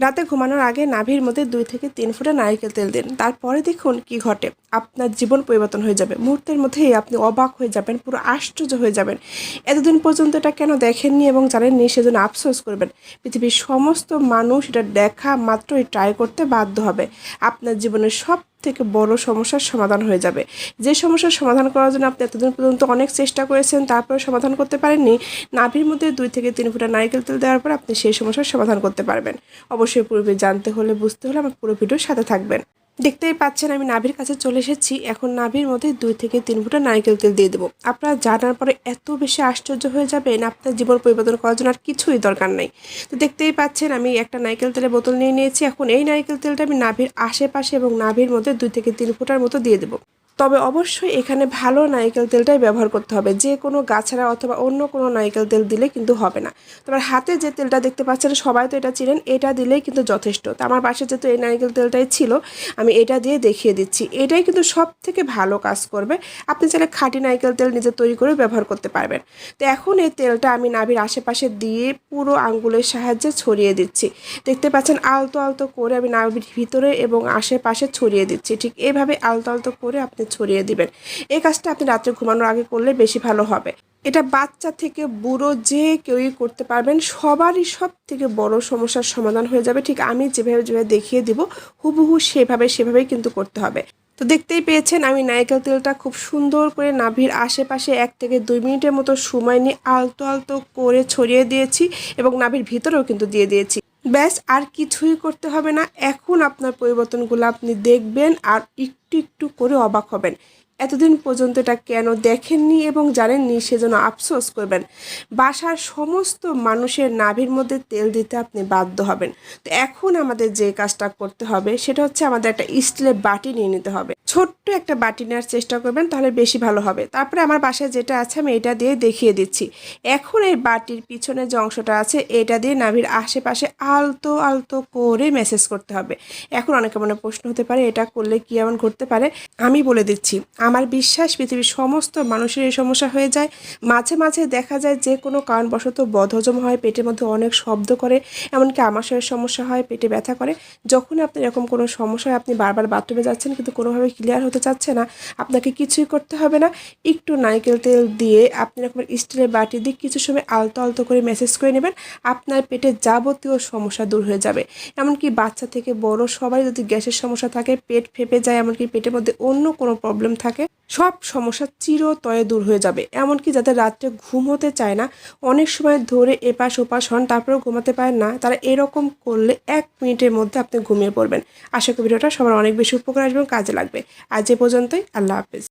রাতে ঘুমানোর আগে নাভির মধ্যে দুই থেকে তিন ফুটে নারিকেল তেল দিন। তারপরে দেখুন কি ঘটে। আপনার জীবন পরিবর্তন হয়ে যাবে। মুহূর্তের মধ্যেই আপনি অবাক হয়ে যাবেন, পুরো আশ্চর্য হয়ে যাবেন। এতদিন পর্যন্ত এটা কেন দেখেননি এবং জানেননি সেজন্য আফসোস করবেন। পৃথিবীর সমস্ত মানুষ এটা দেখা মাত্রই ট্রাই করতে বাধ্য হবে। আপনার জীবনের সব থেকে বড় সমস্যার সমাধান হয়ে যাবে। যে সমস্যার সমাধান করার জন্য আপনি এতদিন পর্যন্ত অনেক চেষ্টা করেছেন তারপরে সমাধান করতে পারেননি। নাভির মধ্যে দুই থেকে তিন ফুটা নারিকেল তেল দেওয়ার পর আপনি সেই সমস্যার সমাধান করতে পারবেন। অবশ্যই পূর্বে জানতে হলে বুঝতে হলে আমার পুরো ভিডিওর সাথে থাকবেন। দেখতেই পাচ্ছেন, আমি নাভির কাছে চলে এসেছি। এখন নাভির মধ্যে দুই থেকে তিন ফুটা নারকেল তেল দিয়ে দেবো। আপনারা জানার পরে এত বেশি আশ্চর্য হয়ে যাবেন, আপনার জীবন পরিবর্তন করার জন্য আর কিছুই দরকার নেই। তো দেখতেই পাচ্ছেন, আমি একটা নারকেল তেলের বোতল নিয়ে নিয়েছি। এখন এই নারকেল তেলটা আমি নাভির আশেপাশে এবং নাভির মধ্যে দুই থেকে তিন ফুটার মতো দিয়ে দেবো। তবে অবশ্যই এখানে ভালো নারকেল তেলটাই ব্যবহার করতে হবে। যে কোনো গাছাড়া অথবা অন্য কোনো নারকেল তেল দিলে কিন্তু হবে না। তোমার হাতে যে তেলটা দেখতে পাচ্ছেন, সবাই তো এটা চিনেন, এটা দিলেই কিন্তু যথেষ্ট। তো আমার পাশে যেহেতু এই নারকেল তেলটাই ছিল, আমি এটা দিয়ে দেখিয়ে দিচ্ছি। এটাই কিন্তু সব থেকে ভালো কাজ করবে। আপনি চাইলে খাঁটি নারকেল তেল নিজে তৈরি করে ব্যবহার করতে পারবেন। তো এখন এই তেলটা আমি নাভির আশেপাশে দিয়ে পুরো আঙ্গুলের সাহায্যে ছড়িয়ে দিচ্ছি। দেখতে পাচ্ছেন আলতো আলতো করে আমি নাভির ভিতরে এবং আশেপাশে ছড়িয়ে দিচ্ছি। ঠিক এইভাবে আলতো আলতো করে আপনি ছড়িয়ে দিবেন। এই কাজটা আপনি রাত্রে ঘুমানোর আগে করলে বেশি ভালো হবে। এটা বাচ্চা থেকে বুড়ো যে কেউই করতে পারবেন, সবারই সব থেকে বড় সমস্যার সমাধান হয়ে যাবে। ঠিক আমি যেভাবে যেভাবে দেখিয়ে দিব, হুবহু সেভাবে সেভাবেই কিন্তু করতে হবে। তো দেখতেই পেয়েছেন, আমি নারকেল তেলটা খুব সুন্দর করে নাভির আশেপাশে এক থেকে দুই মিনিটের মতো সময় নিয়ে আলতো আলতো করে ছড়িয়ে দিয়েছি এবং নাভির ভিতরেও কিন্তু দিয়ে দিয়েছি। ব্যাস, আর কিছুই করতে হবে না। এখন আপনার পরিবর্তনগুলো আপনি দেখবেন আর একটু একটু করে অবাক হবেন। এতদিন পর্যন্ত এটা কেন দেখেননি এবং জানেননি সেজন্য আফসোস করবেন। বাসার সমস্ত মানুষের নাভির মধ্যে তেল দিতে আপনি বাধ্য হবেন। তো এখন আমাদের যে কাজটা করতে হবে, সেটা হচ্ছে আমাদের একটা স্টিলের বাটি নিয়ে নিতে হবে। ছোট্ট একটা বাটি নেওয়ার চেষ্টা করবেন, তাহলে বেশি ভালো হবে। তারপরে আমার বাসায় যেটা আছে, আমি এটা দিয়ে দেখিয়ে দিচ্ছি। এখন এই বাটির পিছনে যে অংশটা আছে, এটা দিয়ে নাভির আশেপাশে আলতো আলতো করে মেসেজ করতে হবে। এখন অনেকে মনে প্রশ্ন হতে পারে, এটা করলে কি এমন ঘটতে পারে, আমি বলে দিচ্ছি। আমার বিশ্বাস, পৃথিবীর সমস্ত মানুষের এই সমস্যা হয়ে যায়। মাঝে মাঝে দেখা যায় যে কোনো কারণবশত বদহজম হয়, পেটের মধ্যে অনেক শব্দ করে, এমনকি আমাশয়ের সমস্যা হয়, পেটে ব্যথা করে। যখন আপনি এরকম কোনো সমস্যা আপনি বারবার বাথরুমে যাচ্ছেন, কিন্তু কোনোভাবে ক্লিয়ার হতে চাচ্ছে না, আপনাকে কিছুই করতে হবে না। একটু নারকেল তেল দিয়ে আপনি এরকম স্টিলের বাটি দিয়ে কিছু সময় আলতো আলতো করে মেসেজ করে নেবেন। আপনার পেটের যাবতীয় সমস্যা দূর হয়ে যাবে। এমনকি বাচ্চা থেকে বড় সবাই যদি গ্যাসের সমস্যা থাকে, পেট ফেপে যায়, এমনকি পেটের মধ্যে অন্য কোনো প্রবলেম থাকে, সব সমস্যা চিরতয়ে দূর হয়ে যাবে। এমনকি যাদের রাত্রে ঘুম হতে চায় না, অনেক সময় ধরে এপাশ ওপাশ হন, তারপরেও ঘুমাতে পারেন না, তারা এরকম করলে এক মিনিটের মধ্যে আপনি ঘুমিয়ে পড়বেন। আশা করি ভিডিওটা সবার অনেক বেশি উপকার আসবে কাজে লাগবে। আজ এ পর্যন্তই, আল্লাহ হাফেজ।